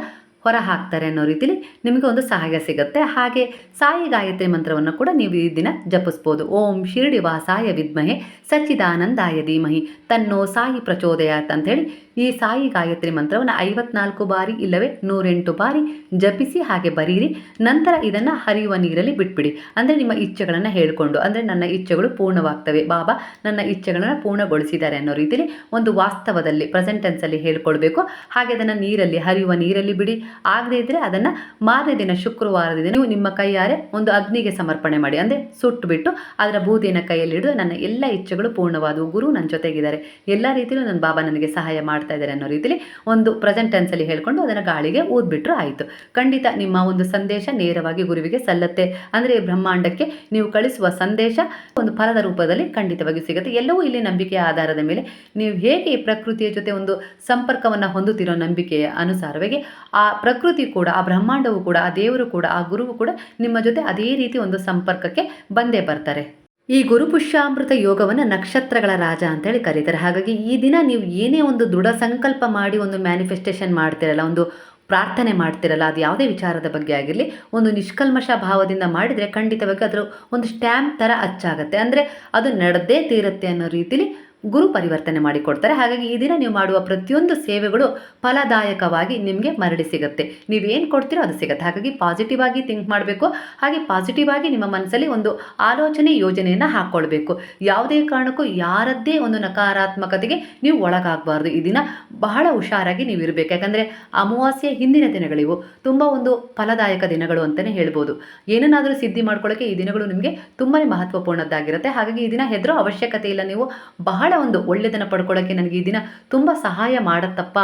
ಹೊರ ಹಾಕ್ತಾರೆ ಅನ್ನೋ ರೀತಿಲಿ ನಿಮಗೆ ಒಂದು ಸಹಾಯ ಸಿಗುತ್ತೆ. ಹಾಗೆ ಸಾಯಿ ಗಾಯತ್ರಿ ಮಂತ್ರವನ್ನು ಕೂಡ ನೀವು ಈ ದಿನ ಜಪಿಸ್ಬೋದು. ಓಂ ಶಿರಡಿ ವಾಸಾಯ ವಿದ್ಮಹೆ ಸಚ್ಚಿದಾನಂದಾಯ ಧೀಮಹಿ ತನ್ನೋ ಸಾಯಿ ಪ್ರಚೋದಯಾತ್ ಹೇಳಿ ಈ ಸಾಯಿ ಗಾಯತ್ರಿ ಮಂತ್ರವನ್ನು ಐವತ್ನಾಲ್ಕು ಬಾರಿ ಇಲ್ಲವೇ ನೂರೆಂಟು ಬಾರಿ ಜಪಿಸಿ ಹಾಗೆ ಬರೀರಿ. ನಂತರ ಇದನ್ನು ಹರಿಯುವ ನೀರಲ್ಲಿ ಬಿಟ್ಬಿಡಿ. ಅಂದರೆ ನಿಮ್ಮ ಇಚ್ಛೆಗಳನ್ನು ಹೇಳಿಕೊಂಡು, ಅಂದರೆ ನನ್ನ ಇಚ್ಛೆಗಳು ಪೂರ್ಣವಾಗ್ತವೆ. ಬಾಬಾ, ನನ್ನ ಇಚ್ಛೆಗಳನ್ನು ಪೂರ್ಣಗೊಳಿಸಿದ್ದಾರೆ ಅನ್ನೋ ರೀತಿಯಲ್ಲಿ ಒಂದು ವಾಸ್ತವದಲ್ಲಿ ಪ್ರೆಸೆಂಟೆನ್ಸಲ್ಲಿ ಹೇಳ್ಕೊಳ್ಬೇಕು ಹಾಗೆ ಅದನ್ನು ನೀರಲ್ಲಿ, ಹರಿಯುವ ನೀರಲ್ಲಿ ಬಿಡಿ. ಆಗದೇ ಇದ್ದರೆ ಅದನ್ನು ಮಾರನೇ ದಿನ ಶುಕ್ರವಾರದ ದಿನ ನೀವು ನಿಮ್ಮ ಕೈಯಾರೆ ಒಂದು ಅಗ್ನಿಗೆ ಸಮರ್ಪಣೆ ಮಾಡಿ. ಅಂದರೆ ಸುಟ್ಟುಬಿಟ್ಟು ಅದರ ಬೂದಿಯನ್ನು ಕೈಯಲ್ಲಿ ಹಿಡಿದು ನನ್ನ ಎಲ್ಲ ಇಚ್ಛೆಗಳು ಪೂರ್ಣವಾದವು. ಗುರು ನನ್ನ ಜೊತೆಗಿದ್ದಾರೆ. ಎಲ್ಲ ರೀತಿಯಲ್ಲೂ ನನ್ನ ಬಾಬಾ ನನಗೆ ಸಹಾಯ ಮಾಡ್ತಾ ಇದ್ದಾರೆ ಅನ್ನೋ ರೀತಿಯಲ್ಲಿ ಒಂದು ಪ್ರೆಸೆಂಟ್ ಟೆನ್ಸಲ್ಲಿ ಹೇಳ್ಕೊಂಡು ಅದನ್ನು ಗಾಳಿಗೆ ಊದ್ಬಿಟ್ರು ಆಯಿತು. ಖಂಡಿತ ನಿಮ್ಮ ಒಂದು ಸಂದೇಶ ನೇರವಾಗಿ ಗುರುವಿಗೆ ಸಲ್ಲತ್ತೆ. ಅಂದರೆ ಬ್ರಹ್ಮಾಂಡಕ್ಕೆ ನೀವು ಕಳಿಸುವ ಸಂದೇಶ ಒಂದು ಫಲದ ರೂಪದಲ್ಲಿ ಖಂಡಿತವಾಗಿ ಸಿಗುತ್ತೆ. ಎಲ್ಲವೂ ಇಲ್ಲಿ ನಂಬಿಕೆಯ ಆಧಾರದ ಮೇಲೆ ನೀವು ಹೇಗೆ ಪ್ರಕೃತಿಯ ಜೊತೆ ಒಂದು ಸಂಪರ್ಕವನ್ನು ಹೊಂದುತ್ತಿರೋ ನಂಬಿಕೆಯ ಅನುಸಾರವಾಗಿ ಆ ಪ್ರಕೃತಿ ಕೂಡ, ಆ ಬ್ರಹ್ಮಾಂಡವು ಕೂಡ, ಆ ದೇವರು ಕೂಡ, ಆ ಗುರುವು ಕೂಡ ನಿಮ್ಮ ಜೊತೆ ಅದೇ ರೀತಿ ಒಂದು ಸಂಪರ್ಕಕ್ಕೆ ಬಂದೇ ಬರ್ತಾರೆ. ಈ ಗುರುಪುಷ್ಯಾಮೃತ ಯೋಗವನ್ನು ನಕ್ಷತ್ರಗಳ ರಾಜ ಅಂತೇಳಿ ಕರೀತಾರೆ. ಹಾಗಾಗಿ ಈ ದಿನ ನೀವು ಏನೇ ಒಂದು ದೃಢ ಸಂಕಲ್ಪ ಮಾಡಿ ಒಂದು ಮ್ಯಾನಿಫೆಸ್ಟೇಷನ್ ಮಾಡ್ತಿರಲ್ಲ, ಒಂದು ಪ್ರಾರ್ಥನೆ ಮಾಡ್ತಿರಲ್ಲ, ಅದು ಯಾವುದೇ ವಿಚಾರದ ಬಗ್ಗೆ ಆಗಿರಲಿ, ಒಂದು ನಿಷ್ಕಲ್ಮಶ ಭಾವದಿಂದ ಮಾಡಿದರೆ ಖಂಡಿತವಾಗಿ ಅದರ ಒಂದು ಸ್ಟ್ಯಾಂಪ್ ಥರ ಅಚ್ಚಾಗುತ್ತೆ. ಅಂದರೆ ಅದು ನಡೆದೇ ತೀರುತ್ತೆ ಅನ್ನೋ ರೀತಿಲಿ ಗುರು ಪರಿವರ್ತನೆ ಮಾಡಿಕೊಡ್ತಾರೆ. ಹಾಗಾಗಿ ಈ ದಿನ ನೀವು ಮಾಡುವ ಪ್ರತಿಯೊಂದು ಸೇವೆಗಳು ಫಲದಾಯಕವಾಗಿ ನಿಮಗೆ ಮರಳಿ ಸಿಗುತ್ತೆ. ನೀವು ಏನು ಕೊಡ್ತೀರೋ ಅದು ಸಿಗುತ್ತೆ. ಹಾಗಾಗಿ ಪಾಸಿಟಿವ್ ಆಗಿ ಥಿಂಕ್ ಮಾಡಬೇಕು. ಹಾಗೆ ಪಾಸಿಟಿವ್ ಆಗಿ ನಿಮ್ಮ ಮನಸ್ಸಲ್ಲಿ ಒಂದು ಆಲೋಚನೆ, ಯೋಜನೆಯನ್ನು ಹಾಕ್ಕೊಳ್ಬೇಕು ಯಾವುದೇ ಕಾರಣಕ್ಕೂ ಯಾರದ್ದೇ ಒಂದು ನಕಾರಾತ್ಮಕತೆಗೆ ನೀವು ಒಳಗಾಗಬಾರ್ದು. ಈ ದಿನ ಬಹಳ ಹುಷಾರಾಗಿ ನೀವು ಇರಬೇಕು. ಯಾಕಂದರೆ ಅಮಾವಾಸ್ಯೆ ಹಿಂದಿನ ದಿನಗಳಿವು ತುಂಬ ಒಂದು ಫಲದಾಯಕ ದಿನಗಳು ಅಂತಲೇ ಹೇಳ್ಬೋದು. ಏನನ್ನಾದರೂ ಸಿದ್ಧಿ ಮಾಡ್ಕೊಳ್ಳೋಕ್ಕೆ ಈ ದಿನಗಳು ನಿಮಗೆ ತುಂಬಾ ಮಹತ್ವಪೂರ್ಣದ್ದಾಗಿರುತ್ತೆ. ಹಾಗಾಗಿ ಈ ದಿನ ಹೆದರೋ ಅವಶ್ಯಕತೆ ಇಲ್ಲ. ನೀವು ಬಹಳ ಒಂದು ಒಳ್ಳೆಯದನ್ನು ಪಡ್ಕೊಳ್ಳೋಕ್ಕೆ ನನಗೆ ಈ ದಿನ ತುಂಬ ಸಹಾಯ ಮಾಡತ್ತಪ್ಪ.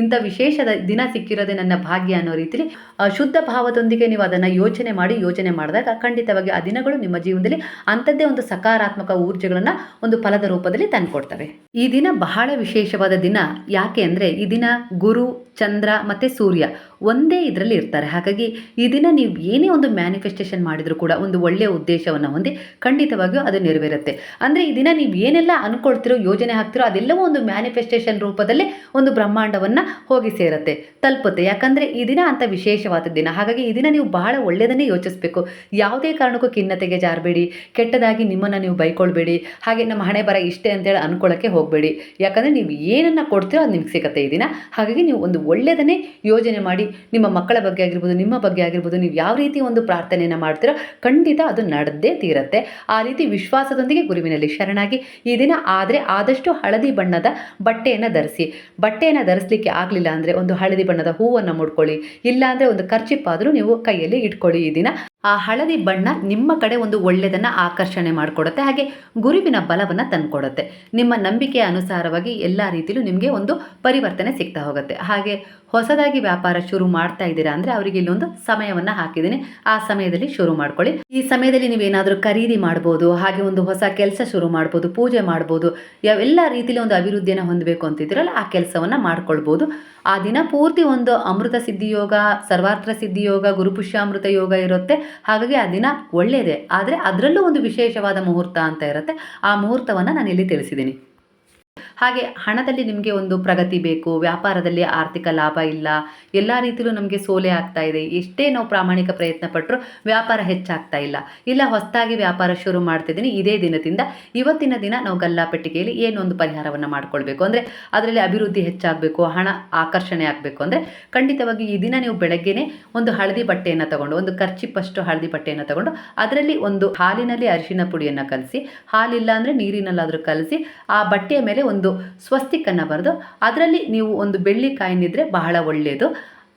ಇಂಥ ವಿಶೇಷದ ದಿನ ಸಿಕ್ಕಿರೋದೇ ನನ್ನ ಭಾಗ್ಯ ಅನ್ನೋ ರೀತಿಲಿ ಶುದ್ಧ ಭಾವದೊಂದಿಗೆ ನೀವು ಅದನ್ನು ಯೋಚನೆ ಮಾಡಿ, ಯೋಚನೆ ಮಾಡಿದಾಗ ಖಂಡಿತವಾಗಿ ಆ ದಿನಗಳು ನಿಮ್ಮ ಜೀವನದಲ್ಲಿ ಅಂಥದ್ದೇ ಒಂದು ಸಕಾರಾತ್ಮಕ ಊರ್ಜೆಗಳನ್ನು ಒಂದು ಫಲದ ರೂಪದಲ್ಲಿ ತಂದುಕೊಡ್ತವೆ. ಈ ದಿನ ಬಹಳ ವಿಶೇಷವಾದ ದಿನ ಯಾಕೆ ಅಂದರೆ, ಈ ದಿನ ಗುರು ಚಂದ್ರ ಮತ್ತು ಸೂರ್ಯ ಒಂದೇ ಇದರಲ್ಲಿ ಇರ್ತಾರೆ. ಹಾಗಾಗಿ ಈ ದಿನ ನೀವು ಏನೇ ಒಂದು ಮ್ಯಾನಿಫೆಸ್ಟೇಷನ್ ಮಾಡಿದರೂ ಕೂಡ ಒಂದು ಒಳ್ಳೆಯ ಉದ್ದೇಶವನ್ನು ಹೊಂದಿ ಖಂಡಿತವಾಗಿಯೂ ಅದು ನೆರವೇರುತ್ತೆ. ಅಂದರೆ ಈ ದಿನ ನೀವು ಏನೆಲ್ಲ ಅನ್ಕೊಳ್ತಿರೋ, ಯೋಜನೆ ಹಾಕ್ತಿರೋ ಅದೆಲ್ಲವೂ ಒಂದು ಮ್ಯಾನಿಫೆಸ್ಟೇಷನ್ ರೂಪದಲ್ಲಿ ಒಂದು ಬ್ರಹ್ಮಾಂಡವನ್ನು ಹೋಗಿ ಸೇರುತ್ತೆ, ತಲುಪುತ್ತೆ. ಯಾಕಂದರೆ ಈ ದಿನ ಅಂತ ವಿಶೇಷವಾದ ದಿನ. ಹಾಗಾಗಿ ಈ ದಿನ ನೀವು ಬಹಳ ಒಳ್ಳೆಯದನ್ನೇ ಯೋಚಿಸಬೇಕು. ಯಾವುದೇ ಕಾರಣಕ್ಕೂ ಖಿನ್ನತೆಗೆ ಜಾರಬೇಡಿ, ಕೆಟ್ಟದಾಗಿ ನಿಮ್ಮನ್ನು ನೀವು ಬೈಕೊಳ್ಬೇಡಿ, ಹಾಗೆ ನಮ್ಮ ಹಣೆ ಬರ ಇಷ್ಟೇ ಅಂತೇಳಿ ಅನ್ಕೊಳ್ಳೋಕ್ಕೆ ಹೋಗಬೇಡಿ. ಯಾಕಂದರೆ ನೀವು ಏನನ್ನು ಕೊಡ್ತೀರೋ ಅದು ನಿಮ್ಗೆ ಸಿಗುತ್ತೆ ಈ ದಿನ. ಹಾಗಾಗಿ ನೀವು ಒಂದು ಒಳ್ಳೆಯದನ್ನೇ ಯೋಜನೆ ಮಾಡಿ ನಿಮ್ಮ ಮಕ್ಕಳ ಬಗ್ಗೆ ಆಗಿರ್ಬೋದು, ನಿಮ್ಮ ಬಗ್ಗೆ ಆಗಿರ್ಬೋದು, ನೀವು ಯಾವ ರೀತಿ ಒಂದು ಪ್ರಾರ್ಥನೆಯನ್ನು ಮಾಡ್ತೀರೋ ಖಂಡಿತ ಅದು ನಡೆದೇ ತೀರತ್ತೆ. ಆ ರೀತಿ ವಿಶ್ವಾಸದೊಂದಿಗೆ ಗುರುವಿನಲ್ಲಿ ಶರಣಾಗಿ ಈ ದಿನ ಆದರೆ ಆದಷ್ಟು ಹಳದಿ ಬಣ್ಣದ ಬಟ್ಟೆಯನ್ನು ಧರಿಸಿ. ಬಟ್ಟೆಯನ್ನು ಧರಿಸಲಿಕ್ಕೆ ಆಗಲಿಲ್ಲ ಅಂದರೆ ಒಂದು ಹಳದಿ ಬಣ್ಣದ ಹೂವನ್ನು ಮುಡ್ಕೊಳ್ಳಿ. ಇಲ್ಲಾಂದರೆ ಒಂದು ಖರ್ಚಿಪ್ಪಾದರೂ ನೀವು ಕೈಯಲ್ಲಿ ಇಟ್ಕೊಳ್ಳಿ ಈ ದಿನ. ಆ ಹಳದಿ ಬಣ್ಣ ನಿಮ್ಮ ಕಡೆ ಒಂದು ಒಳ್ಳೆಯದನ್ನು ಆಕರ್ಷಣೆ ಮಾಡಿಕೊಡುತ್ತೆ. ಹಾಗೆ ಗುರುವಿನ ಬಲವನ್ನು ತಂದುಕೊಡುತ್ತೆ. ನಿಮ್ಮ ನಂಬಿಕೆಯ ಅನುಸಾರವಾಗಿ ಎಲ್ಲ ರೀತಿಯಲ್ಲೂ ನಿಮಗೆ ಒಂದು ಪರಿವರ್ತನೆ ಸಿಗ್ತಾ ಹೋಗುತ್ತೆ. ಹಾಗೆ ಹೊಸದಾಗಿ ವ್ಯಾಪಾರ ಶುರು ಮಾಡ್ತಾ ಇದ್ದೀರಾ ಅಂದರೆ ಅವರಿಗೆ ಇಲ್ಲೊಂದು ಸಮಯವನ್ನು ಹಾಕಿದ್ದೀನಿ. ಆ ಸಮಯದಲ್ಲಿ ಶುರು ಮಾಡ್ಕೊಳ್ಳಿ. ಈ ಸಮಯದಲ್ಲಿ ನೀವೇನಾದರೂ ಖರೀದಿ ಮಾಡ್ಬೋದು, ಹಾಗೆ ಒಂದು ಹೊಸ ಕೆಲಸ ಶುರು ಮಾಡ್ಬೋದು, ಪೂಜೆ ಮಾಡ್ಬೋದು ಯಾವೆಲ್ಲ ರೀತಿಯಲ್ಲಿ ಒಂದು ಅಭಿವೃದ್ಧಿಯನ್ನು ಹೊಂದಬೇಕು ಅಂತಿದ್ದೀರಲ್ಲ, ಆ ಕೆಲಸವನ್ನು ಮಾಡ್ಕೊಳ್ಬೋದು. ಆ ದಿನ ಪೂರ್ತಿ ಒಂದು ಅಮೃತ ಸಿದ್ಧಿ ಯೋಗ ಸರ್ವಾರ್ಥ ಸಿದ್ಧಿ ಯೋಗ ಗುರುಪುಷ್ಯಾಮೃತ ಯೋಗ ಇರುತ್ತೆ. ಹಾಗಾಗಿ ಆ ದಿನ ಒಳ್ಳೆಯದೇ. ಆದರೆ ಅದರಲ್ಲೂ ಒಂದು ವಿಶೇಷವಾದ ಮುಹೂರ್ತ ಅಂತ ಇರುತ್ತೆ. ಆ ಮುಹೂರ್ತವನ್ನು ನಾನು ಇಲ್ಲಿ ತಿಳಿಸಿದ್ದೀನಿ ಹಾಗೆ ಹಣದಲ್ಲಿ ನಿಮಗೆ ಒಂದು ಪ್ರಗತಿ ಬೇಕು, ವ್ಯಾಪಾರದಲ್ಲಿ ಆರ್ಥಿಕ ಲಾಭ ಇಲ್ಲ, ಎಲ್ಲ ರೀತಿಯಲ್ಲೂ ನಮಗೆ ಸೋಲೆ ಆಗ್ತಾ ಇದೆ, ಎಷ್ಟೇ ನಾವು ಪ್ರಾಮಾಣಿಕ ಪ್ರಯತ್ನ ಪಟ್ಟರು ವ್ಯಾಪಾರ ಹೆಚ್ಚಾಗ್ತಾ ಇಲ್ಲ. ಇಲ್ಲ, ಹೊಸದಾಗಿ ವ್ಯಾಪಾರ ಶುರು ಮಾಡ್ತಿದ್ದೀನಿ, ಇದೇ ದಿನದಿಂದ ಇವತ್ತಿನ ದಿನ ನಾವು ಗಲ್ಲಾಪೆಟ್ಟಿಗೆಯಲ್ಲಿ ಏನೊಂದು ಪರಿಹಾರವನ್ನು ಮಾಡ್ಕೊಳ್ಬೇಕು. ಅಂದರೆ ಅದರಲ್ಲಿ ಅಭಿವೃದ್ಧಿ ಹೆಚ್ಚಾಗಬೇಕು, ಹಣ ಆಕರ್ಷಣೆ ಆಗಬೇಕು. ಅಂದರೆ ಖಂಡಿತವಾಗಿ ಈ ದಿನ ನೀವು ಬೆಳಗ್ಗೆನೆ ಒಂದು ಹಳದಿ ಬಟ್ಟೆಯನ್ನು ತಗೊಂಡು, ಒಂದು ಖರ್ಚಿಪ್ಪಷ್ಟು ಹಳದಿ ಬಟ್ಟೆಯನ್ನು ತಗೊಂಡು, ಅದರಲ್ಲಿ ಒಂದು ಹಾಲಿನಲ್ಲಿ ಅರಿಶಿನ ಪುಡಿಯನ್ನು ಕಲಸಿ, ಹಾಲಿಲ್ಲ ಅಂದರೆ ನೀರಿನಲ್ಲಾದರೂ ಕಲಸಿ, ಆ ಬಟ್ಟೆಯ ಮೇಲೆ ಒಂದು ಸ್ವಸ್ತಿಕನ್ನು ಬರೆದು ಅದರಲ್ಲಿ ನೀವು ಒಂದು ಬೆಳ್ಳಿ ಕಾಯಿನಿದ್ರೆ ಬಹಳ ಒಳ್ಳೆಯದು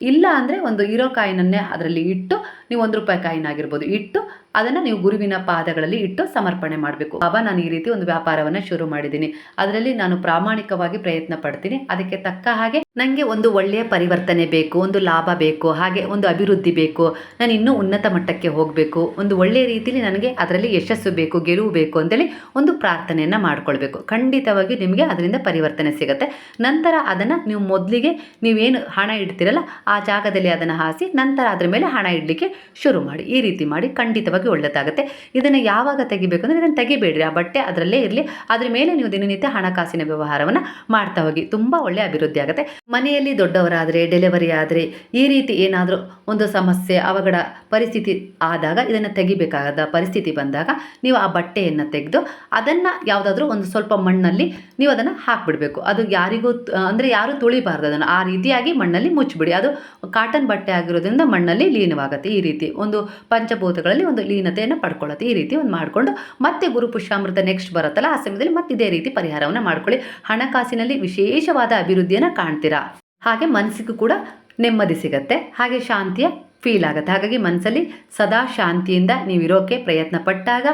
ಇಲ್ಲ ಅಂದರೆ ಒಂದು ಇರೋ ಕಾಯಿನನ್ನೇ ಅದರಲ್ಲಿ ಇಟ್ಟು ನೀವು ಒಂದು ರೂಪಾಯಿ ಕಾಯಿನಾಗಿರ್ಬೋದು ಇಟ್ಟು ಅದನ್ನು ನೀವು ಗುರುವಿನ ಪಾದಗಳಲ್ಲಿ ಇಟ್ಟು ಸಮರ್ಪಣೆ ಮಾಡಬೇಕು. ಬಾಬಾ, ನಾನು ಈ ರೀತಿ ಒಂದು ವ್ಯಾಪಾರವನ್ನು ಶುರು ಮಾಡಿದ್ದೀನಿ. ಅದರಲ್ಲಿ ನಾನು ಪ್ರಾಮಾಣಿಕವಾಗಿ ಪ್ರಯತ್ನ ಪಡ್ತೀನಿ. ಅದಕ್ಕೆ ತಕ್ಕ ಹಾಗೆ ನನಗೆ ಒಂದು ಒಳ್ಳೆಯ ಪರಿವರ್ತನೆ ಬೇಕು, ಒಂದು ಲಾಭ ಬೇಕು, ಹಾಗೆ ಒಂದು ಅಭಿವೃದ್ಧಿ ಬೇಕು. ನಾನು ಇನ್ನೂ ಉನ್ನತ ಮಟ್ಟಕ್ಕೆ ಹೋಗಬೇಕು. ಒಂದು ಒಳ್ಳೆಯ ರೀತಿಯಲ್ಲಿ ನನಗೆ ಅದರಲ್ಲಿ ಯಶಸ್ಸು ಬೇಕು, ಗೆಲುವು ಬೇಕು ಅಂತೇಳಿ ಒಂದು ಪ್ರಾರ್ಥನೆಯನ್ನು ಮಾಡ್ಕೊಳ್ಬೇಕು. ಖಂಡಿತವಾಗಿ ನಿಮಗೆ ಅದರಿಂದ ಪರಿವರ್ತನೆ ಸಿಗುತ್ತೆ. ನಂತರ ಅದನ್ನು ನೀವು ಮೊದಲಿಗೆ ನೀವೇನು ಹಣ ಇಡ್ತೀರಲ್ಲ, ಆ ಜಾಗದಲ್ಲಿ ಅದನ್ನು ಹಾಸಿ ನಂತರ ಅದರ ಮೇಲೆ ಹಣ ಇಡಲಿಕ್ಕೆ ಶುರು ಮಾಡಿ. ಈ ರೀತಿ ಮಾಡಿ ಖಂಡಿತವಾಗಿ ಒಳ್ಳೆದಾಗುತ್ತೆ ಇದನ್ನು ಯಾವಾಗ ತೆಗಿಬೇಕು ಅಂದರೆ ಇದನ್ನು ತೆಗಿಬೇಡ್ರಿ. ಆ ಬಟ್ಟೆ ಅದರಲ್ಲೇ ಇರಲಿ. ಅದ್ರ ಮೇಲೆ ನೀವು ದಿನನಿತ್ಯ ಹಣಕಾಸಿನ ವ್ಯವಹಾರವನ್ನು ಮಾಡ್ತಾ ಹೋಗಿ. ತುಂಬ ಒಳ್ಳೆಯ ಅಭಿವೃದ್ಧಿ ಆಗುತ್ತೆ. ಮನೆಯಲ್ಲಿ ದೊಡ್ಡವರಾದರೆ ಡೆಲಿವರಿ ಆದರೆ, ಈ ರೀತಿ ಏನಾದರೂ ಒಂದು ಸಮಸ್ಯೆ, ಅವಘಡ ಪರಿಸ್ಥಿತಿ ಆದಾಗ ಇದನ್ನು ತೆಗಿಬೇಕಾದ ಪರಿಸ್ಥಿತಿ ಬಂದಾಗ ನೀವು ಆ ಬಟ್ಟೆಯನ್ನು ತೆಗೆದು ಅದನ್ನು ಯಾವುದಾದ್ರೂ ಒಂದು ಸ್ವಲ್ಪ ಮಣ್ಣಲ್ಲಿ ನೀವು ಅದನ್ನು ಹಾಕಿಬಿಡಬೇಕು. ಅದು ಯಾರಿಗೂ ಅಂದರೆ ಯಾರೂ ತುಳಿಬಾರ್ದು ಅದನ್ನು. ಆ ರೀತಿಯಾಗಿ ಮಣ್ಣಲ್ಲಿ ಮುಚ್ಚಿಬಿಡಿ. ಅದು ಕಾಟನ್ ಬಟ್ಟೆ ಆಗಿರೋದ್ರಿಂದ ಮಣ್ಣಲ್ಲಿ ಲೀನವಾಗುತ್ತೆ. ಈ ರೀತಿ ಒಂದು ಪಂಚಭೂತಗಳಲ್ಲಿ ಒಂದು ಲೀನತೆಯನ್ನು ಪಡ್ಕೊಳ್ಳುತ್ತೆ ಈ ರೀತಿ ಒಂದು ಮಾಡಿಕೊಂಡು ಮತ್ತೆ ಗುರು ಪುಷ್ಯಾಮೃತ ನೆಕ್ಸ್ಟ್ ಬರುತ್ತಲ್ಲ, ಆ ಸಮಯದಲ್ಲಿ ಮತ್ತೆ ಇದೇ ರೀತಿ ಪರಿಹಾರವನ್ನು ಮಾಡ್ಕೊಳ್ಳಿ. ಹಣಕಾಸಿನಲ್ಲಿ ವಿಶೇಷವಾದ ಅಭಿವೃದ್ಧಿಯನ್ನು ಕಾಣ್ತೀರಾ? ಹಾಗೆ ಮನಸ್ಸಿಗೂ ಕೂಡ ನೆಮ್ಮದಿ ಸಿಗತ್ತೆ. ಹಾಗೆ ಶಾಂತಿಯ ಫೀಲ್ ಆಗುತ್ತೆ. ಹಾಗಾಗಿ ಮನಸ್ಸಲ್ಲಿ ಸದಾ ಶಾಂತಿಯಿಂದ ನೀವಿರೋಕ್ಕೆ ಪ್ರಯತ್ನ ಪಟ್ಟಾಗ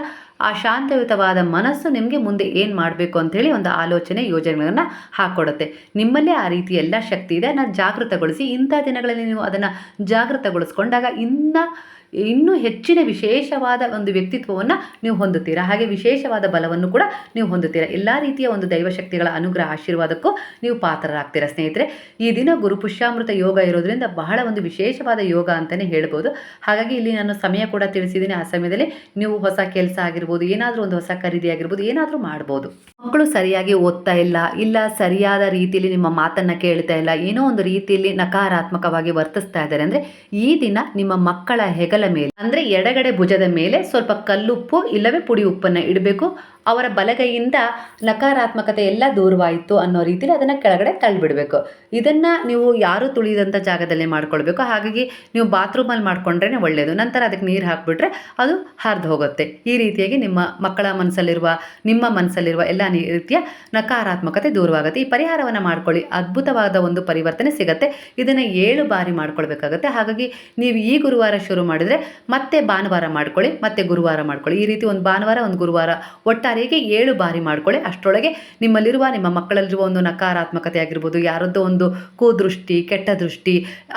ಆ ಶಾಂತಿಯುತವಾದ ಮನಸ್ಸು ನಿಮಗೆ ಮುಂದೆ ಏನು ಮಾಡಬೇಕು ಅಂಥೇಳಿ ಒಂದು ಆಲೋಚನೆ, ಯೋಜನೆಗಳನ್ನು ಹಾಕ್ಕೊಡುತ್ತೆ ನಿಮ್ಮಲ್ಲೇ ಆ ರೀತಿ ಎಲ್ಲ ಶಕ್ತಿ ಇದೆ. ಅದನ್ನು ಜಾಗೃತಗೊಳಿಸಿ ಇಂಥ ದಿನಗಳಲ್ಲಿ ನೀವು ಅದನ್ನು ಜಾಗೃತಗೊಳಿಸ್ಕೊಂಡಾಗ ಇನ್ನು ಇನ್ನೂ ಹೆಚ್ಚಿನ ವಿಶೇಷವಾದ ಒಂದು ವ್ಯಕ್ತಿತ್ವವನ್ನು ನೀವು ಹೊಂದುತ್ತೀರಾ? ಹಾಗೆ ವಿಶೇಷವಾದ ಬಲವನ್ನು ಕೂಡ ನೀವು ಹೊಂದುತ್ತೀರಾ? ಎಲ್ಲ ರೀತಿಯ ಒಂದು ದೈವಶಕ್ತಿಗಳ ಅನುಗ್ರಹ ಆಶೀರ್ವಾದಕ್ಕೂ ನೀವು ಪಾತ್ರರಾಗ್ತೀರಾ ಸ್ನೇಹಿತರೆ? ಈ ದಿನ ಗುರುಪುಷ್ಯಾಮೃತ ಯೋಗ ಇರೋದ್ರಿಂದ ಬಹಳ ಒಂದು ವಿಶೇಷವಾದ ಯೋಗ ಅಂತಲೇ ಹೇಳ್ಬೋದು. ಹಾಗಾಗಿ ಇಲ್ಲಿ ನಾನು ಸಮಯ ಕೂಡ ತಿಳಿಸಿದ್ದೀನಿ. ಆ ಸಮಯದಲ್ಲಿ ನೀವು ಹೊಸ ಕೆಲಸ ಆಗಿರ್ಬೋದು, ಏನಾದರೂ ಒಂದು ಹೊಸ ಖರೀದಿ ಆಗಿರ್ಬೋದು, ಏನಾದರೂ ಮಾಡ್ಬೋದು. ಮಕ್ಕಳು ಸರಿಯಾಗಿ ಓದ್ತಾ ಇಲ್ಲ ಇಲ್ಲ ಸರಿಯಾದ ರೀತಿಯಲ್ಲಿ ನಿಮ್ಮ ಮಾತನ್ನ ಕೇಳ್ತಾ ಇಲ್ಲ, ಏನೋ ಒಂದು ರೀತಿಯಲ್ಲಿ ನಕಾರಾತ್ಮಕವಾಗಿ ವರ್ತಿಸ್ತಾ ಇದ್ದಾರೆ. ಅಂದ್ರೆ ಈ ದಿನ ನಿಮ್ಮ ಮಕ್ಕಳ ಹೆಗಲ ಮೇಲೆ, ಅಂದ್ರೆ ಎಡಗಡೆ ಭುಜದ ಮೇಲೆ ಸ್ವಲ್ಪ ಕಲ್ಲುಪ್ಪು, ಇಲ್ಲವೇ ಪುಡಿ ಉಪ್ಪನ್ನ ಇಡಬೇಕು. ಅವರ ಬಲಗೈಯಿಂದ ನಕಾರಾತ್ಮಕತೆ ಎಲ್ಲ ದೂರವಾಯಿತು ಅನ್ನೋ ರೀತಿಯಲ್ಲಿ ಅದನ್ನು ಕೆಳಗಡೆ ತಳ್ಳಿಬಿಡಬೇಕು. ಇದನ್ನು ನೀವು ಯಾರು ತುಳಿದಂಥ ಜಾಗದಲ್ಲೇ ಮಾಡ್ಕೊಳ್ಬೇಕು? ಹಾಗಾಗಿ ನೀವು ಬಾತ್ರೂಮಲ್ಲಿ ಮಾಡ್ಕೊಂಡ್ರೇ ಒಳ್ಳೆಯದು ನಂತರ ಅದಕ್ಕೆ ನೀರು ಹಾಕಿಬಿಟ್ರೆ ಅದು ಹರಿದು ಹೋಗುತ್ತೆ. ಈ ರೀತಿಯಾಗಿ ನಿಮ್ಮ ಮಕ್ಕಳ ಮನಸ್ಸಲ್ಲಿರುವ, ನಿಮ್ಮ ಮನಸ್ಸಲ್ಲಿರುವ ಎಲ್ಲ ರೀತಿಯ ನಕಾರಾತ್ಮಕತೆ ದೂರವಾಗುತ್ತೆ. ಈ ಪರಿಹಾರವನ್ನು ಮಾಡ್ಕೊಳ್ಳಿ. ಅದ್ಭುತವಾದ ಒಂದು ಪರಿವರ್ತನೆ ಸಿಗುತ್ತೆ. ಇದನ್ನು ಏಳು ಬಾರಿ ಮಾಡ್ಕೊಳ್ಬೇಕಾಗತ್ತೆ. ಹಾಗಾಗಿ ನೀವು ಈ ಗುರುವಾರ ಶುರು ಮಾಡಿದರೆ ಮತ್ತೆ ಭಾನುವಾರ ಮಾಡ್ಕೊಳ್ಳಿ, ಮತ್ತೆ ಗುರುವಾರ ಮಾಡ್ಕೊಳ್ಳಿ. ಈ ರೀತಿ ಒಂದು ಭಾನುವಾರ, ಒಂದು ಗುರುವಾರ ಒಟ್ಟಾರೆಯಾಗಿ ಏಳು ಬಾರಿ ಮಾಡ್ಕೊಳ್ಳಿ. ಅಷ್ಟರೊಳಗೆ ನಿಮ್ಮಲ್ಲಿರುವ, ನಿಮ್ಮ ಮಕ್ಕಳಲ್ಲಿರುವ ಒಂದು ನಕಾರಾತ್ಮಕತೆ ಆಗಿರ್ಬೋದು, ಯಾರದ್ದೋ ಒಂದು ಕುದೃಷ್ಟಿ, ಕೆಟ್ಟ ದೃಷ್ಟಿ,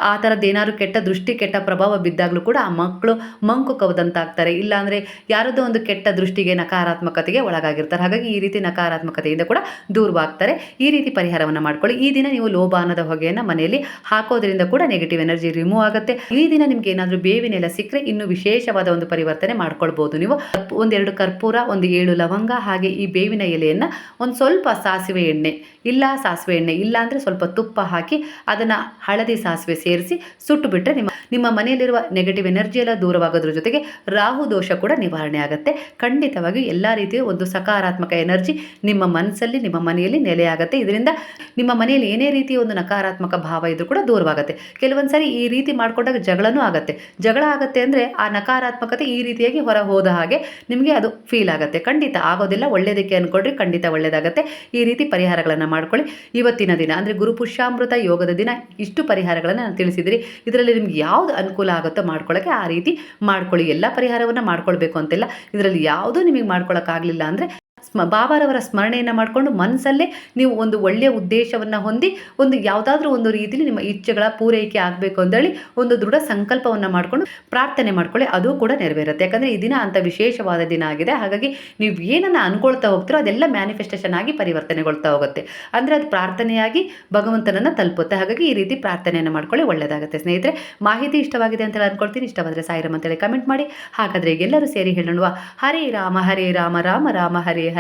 ಆ ಥರದ್ದು ಏನಾದ್ರು ಕೆಟ್ಟ ದೃಷ್ಟಿ, ಕೆಟ್ಟ ಪ್ರಭಾವ ಬಿದ್ದಾಗಲೂ ಕೂಡ ಆ ಮಕ್ಕಳು ಮಂಕು ಕವದಂತಾಗ್ತಾರೆ. ಇಲ್ಲಾಂದರೆ ಯಾರದ್ದೋ ಒಂದು ಕೆಟ್ಟ ದೃಷ್ಟಿಗೆ ನಕಾರಾತ್ಮಕತೆಗೆ ಒಳಗಾಗಿರ್ತಾರೆ. ಹಾಗಾಗಿ ಈ ರೀತಿ ನಕಾರಾತ್ಮಕತೆಯಿಂದ ಕೂಡ ದೂರವಾಗ್ತಾರೆ. ಈ ರೀತಿ ಪರಿಹಾರವನ್ನು ಮಾಡ್ಕೊಳ್ಳಿ. ಈ ದಿನ ನೀವು ಲೋಬಾನದ ಹೊಗೆಯನ್ನು ಮನೆಯಲ್ಲಿ ಹಾಕೋದ್ರಿಂದ ಕೂಡ ನೆಗೆಟಿವ್ ಎನರ್ಜಿ ರಿಮೂವ್ ಆಗುತ್ತೆ. ಈ ದಿನ ನಿಮ್ಗೆ ಏನಾದರೂ ಬೇವಿನೆಲ್ಲ ಸಿಕ್ಕರೆ ಇನ್ನೂ ವಿಶೇಷವಾದ ಒಂದು ಪರಿವರ್ತನೆ ಮಾಡ್ಕೊಳ್ಬೋದು ನೀವು. ಒಂದೆರಡು ಕರ್ಪೂರ, ಒಂದು ಏಳು ಲವಂಗ ಹಾಗೆ ಈ ಬೇವಿನ ಎಲೆಯನ್ನು ಒಂದು ಸ್ವಲ್ಪ ಸಾಸಿವೆ ಎಣ್ಣೆ, ಇಲ್ಲ ಸಾಸಿವೆ ಎಣ್ಣೆ, ಇಲ್ಲ ಅಂದರೆ ಸ್ವಲ್ಪ ತುಪ್ಪ ಹಾಕಿ ಅದನ್ನು ಹಳದಿ ಸಾಸಿವೆ ಸೇರಿಸಿ ಸುಟ್ಟು ಬಿಟ್ಟರೆ ನಿಮ್ಮ ನಿಮ್ಮ ಮನೆಯಲ್ಲಿರುವ ನೆಗೆಟಿವ್ ಎನರ್ಜಿ ಎಲ್ಲ ದೂರವಾಗೋದ್ರ ಜೊತೆಗೆ ರಾಹು ದೋಷ ಕೂಡ ನಿವಾರಣೆ ಆಗುತ್ತೆ. ಖಂಡಿತವಾಗಿ ಎಲ್ಲ ರೀತಿಯ ಒಂದು ಸಕಾರಾತ್ಮಕ ಎನರ್ಜಿ ನಿಮ್ಮ ಮನಸ್ಸಲ್ಲಿ ನಿಮ್ಮ ಮನೆಯಲ್ಲಿ ನೆಲೆಯಾಗುತ್ತೆ ಇದರಿಂದ ನಿಮ್ಮ ಮನೆಯಲ್ಲಿ ಏನೇ ರೀತಿಯ ಒಂದು ನಕಾರಾತ್ಮಕ ಭಾವ ಇದ್ರೂ ಕೂಡ ದೂರವಾಗುತ್ತೆ. ಕೆಲವೊಂದು ಸಾರಿ ಈ ರೀತಿ ಮಾಡಿಕೊಂಡಾಗ ಜಗಳನೂ ಆಗುತ್ತೆ. ಜಗಳ ಆಗುತ್ತೆ ಅಂದರೆ ಆ ನಕಾರಾತ್ಮಕತೆ ಈ ರೀತಿಯಾಗಿ ಹೊರ ಹೋದ ಹಾಗೆ ನಿಮಗೆ ಅದು ಫೀಲ್ ಆಗುತ್ತೆ. ಖಂಡಿತ ಆಗೋದಿಲ್ಲ ಒಳ್ಳೆಯದಕ್ಕೆ ಅಂದ್ಕೊಳ್ರಿ ಖಂಡಿತ ಒಳ್ಳೆಯದಾಗುತ್ತೆ ಈ ರೀತಿ ಪರಿಹಾರಗಳನ್ನು ಮಾಡ್ಕೊಳ್ಳಿ. ಇವತ್ತಿನ ದಿನ, ಅಂದರೆ ಗುರುಪುಷ್ಯಾಮೃತ ಯೋಗದ ದಿನ, ಇಷ್ಟು ಪರಿಹಾರಗಳನ್ನು ನಾನು ತಿಳಿಸಿದಿರಿ. ಇದರಲ್ಲಿ ನಿಮ್ಗೆ ಯಾವುದು ಅನುಕೂಲ ಆಗುತ್ತೋ ಮಾಡ್ಕೊಳ್ಳೋಕ್ಕೆ ಆ ರೀತಿ ಮಾಡ್ಕೊಳ್ಳಿ. ಎಲ್ಲ ಪರಿಹಾರವನ್ನು ಮಾಡ್ಕೊಳ್ಬೇಕು ಅಂತಿಲ್ಲ. ಇದರಲ್ಲಿ ಯಾವುದೂ ನಿಮಗೆ ಮಾಡ್ಕೊಳ್ಳೋಕ್ಕಾಗಲಿಲ್ಲ ಅಂದರೆ ಸ್ಮ, ಬಾಬಾರವರ ಸ್ಮರಣೆಯನ್ನು ಮಾಡಿಕೊಂಡು ಮನಸ್ಸಲ್ಲೇ ನೀವು ಒಂದು ಒಳ್ಳೆಯ ಉದ್ದೇಶವನ್ನು ಹೊಂದಿ ಒಂದು ಯಾವುದಾದ್ರೂ ಒಂದು ರೀತಿಯಲ್ಲಿ ನಿಮ್ಮ ಇಚ್ಛೆಗಳ ಪೂರೈಕೆ ಆಗಬೇಕು ಅಂತೇಳಿ ಒಂದು ದೃಢ ಸಂಕಲ್ಪವನ್ನು ಮಾಡಿಕೊಂಡು ಪ್ರಾರ್ಥನೆ ಮಾಡ್ಕೊಳ್ಳಿ, ಅದು ಕೂಡ ನೆರವೇರುತ್ತೆ. ಯಾಕಂದರೆ ಈ ದಿನ ಅಂಥ ವಿಶೇಷವಾದ ದಿನ ಆಗಿದೆ. ಹಾಗಾಗಿ ನೀವು ಏನನ್ನು ಅನ್ಕೊಳ್ತಾ ಹೋಗ್ತೀರೋ ಅದೆಲ್ಲ ಮ್ಯಾನಿಫೆಸ್ಟೇಷನ್ ಆಗಿ ಪರಿವರ್ತನೆಗೊಳ್ತಾ ಹೋಗುತ್ತೆ. ಅಂದರೆ ಅದು ಪ್ರಾರ್ಥನೆಯಾಗಿ ಭಗವಂತನನ್ನು ತಲುಪುತ್ತೆ. ಹಾಗಾಗಿ ಈ ರೀತಿ ಪ್ರಾರ್ಥನೆಯನ್ನು ಮಾಡ್ಕೊಳ್ಳಿ ಒಳ್ಳೆಯದಾಗುತ್ತೆ ಸ್ನೇಹಿತರೆ, ಮಾಹಿತಿ ಇಷ್ಟವಾಗಿದೆ ಅಂತ ಅನ್ಕೊಳ್ತೀನಿ. ಇಷ್ಟವಾದರೆ ಸಾಯಿರಮ್ ಅಂತೇಳಿ ಕಮೆಂಟ್ ಮಾಡಿ. ಹಾಗಾದರೆ ಎಲ್ಲರೂ ಸೇರಿ ಹೇಳೋಣ ಹರೇ ರಾಮ ಹರೇ ರಾಮ ರಾಮ ರಾಮ ಹರೇ.